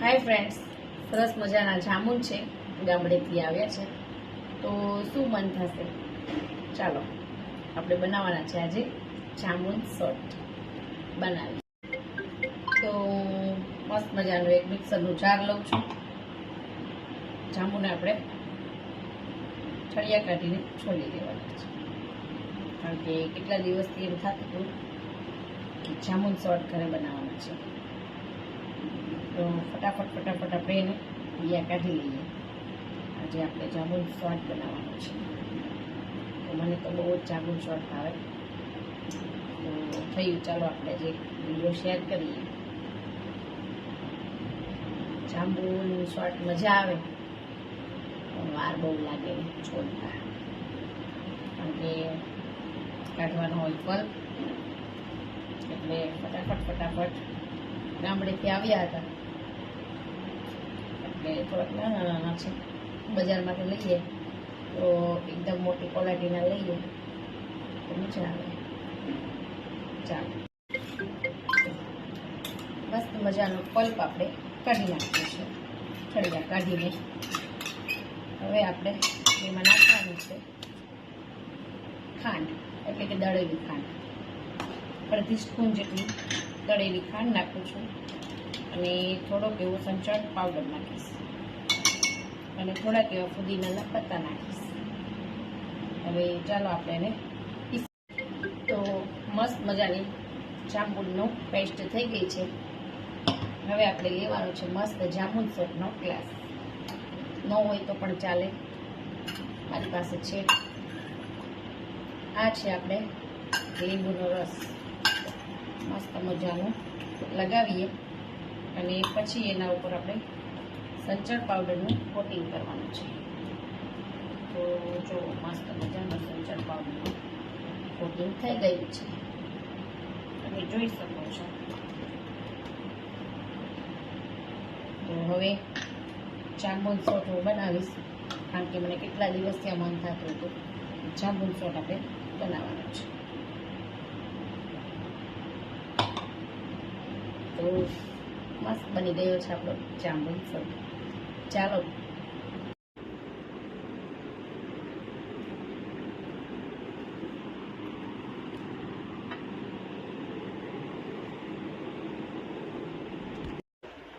Hi friends સરસ મજાના જામુન છે. ગામડેથી આવ્યા છે. તો શું મન થશે? ચાલો, આપણે બનાવવાના છે આજે જામુન શોર્ટ બનાવી તો મસ્ત મજાનું એક મિક્સરનું જાર લઉં છું. જાંબુને આપણે છળિયા કાઢીને છોલી દેવાના છે. કારણ કે કેટલા દિવસથી એમ થતું હતું જામુન શોર્ટ ઘરે બનાવવાના છે. તો ફટાફટ ફટાફટ આપણે એને બિયા કાઢી લઈએ. આજે આપણે જામુન શોર્ટ બનાવવાનો છે. તો મને તો બહુ જ જામુન શોર્ટ ભાવે. તો થયું, ચાલો આપણે જે વીડિયો શેર કરીએ. જાંબુનું શોર્ટ મજા આવે, પણ વાર બહુ લાગે છોડતા. કારણ કે કાઢવાનો હોય ફલ એટલે ફટાફટ ફટાફટ ગામડેથી આવ્યા હતા. એટલે થોડાક નાના નાના છે. બજારમાંથી લઈએ. તો એકદમ મોટી ક્વોલિટીના લઈએ. તો મજા આવે. ચાલો. મસ્ત મજાનો પલ્પ આપણે કાઢી નાખ્યો છે છડિયા કાઢીને. હવે આપણે એમાં નાખવાનું છે ખાંડ. એટલે કે દળેલી ખાંડ. અડધી સ્પૂન જેટલી દળેલી ખાંડ નાખું છું અને થોડોક એવો સંચળ પાવડર નાખીશ. અને થોડાક એવા ફુદીનાના પત્તા નાખીશ. હવે ચાલો આપણે એને તો મસ્ત મજાની જાંબુનો પેસ્ટ થઈ ગઈ છે. હવે આપણે લેવાનો છે મસ્ત જામુન સોપનો ગ્લાસ ન હોય તો પણ ચાલે. મારી પાસે છે. આ છે આપણે લીંબુનો રસ. મસ્ત લગાવીએ અને પછી એના ઉપર આપણે સંચળ પાવડરનું કોટિંગ કરવાનું છે. તો જો મસ્ત મજાનું સંચળ પાવડરનું કોટિંગ થઈ ગયું છે. તમે જોઈ શકો છો. તો હવે જાંબુન સોટ હું બનાવીશ. કારણ કે મને કેટલા દિવસથી આ મન થતું હતું. જાંબુન સોટ આપણે બનાવવાનું છે. તો મસ્ત બની ગયો છે આપણો જાંબુન સોટ ચાલો.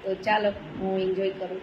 તો ચાલો હું એન્જોય કરું.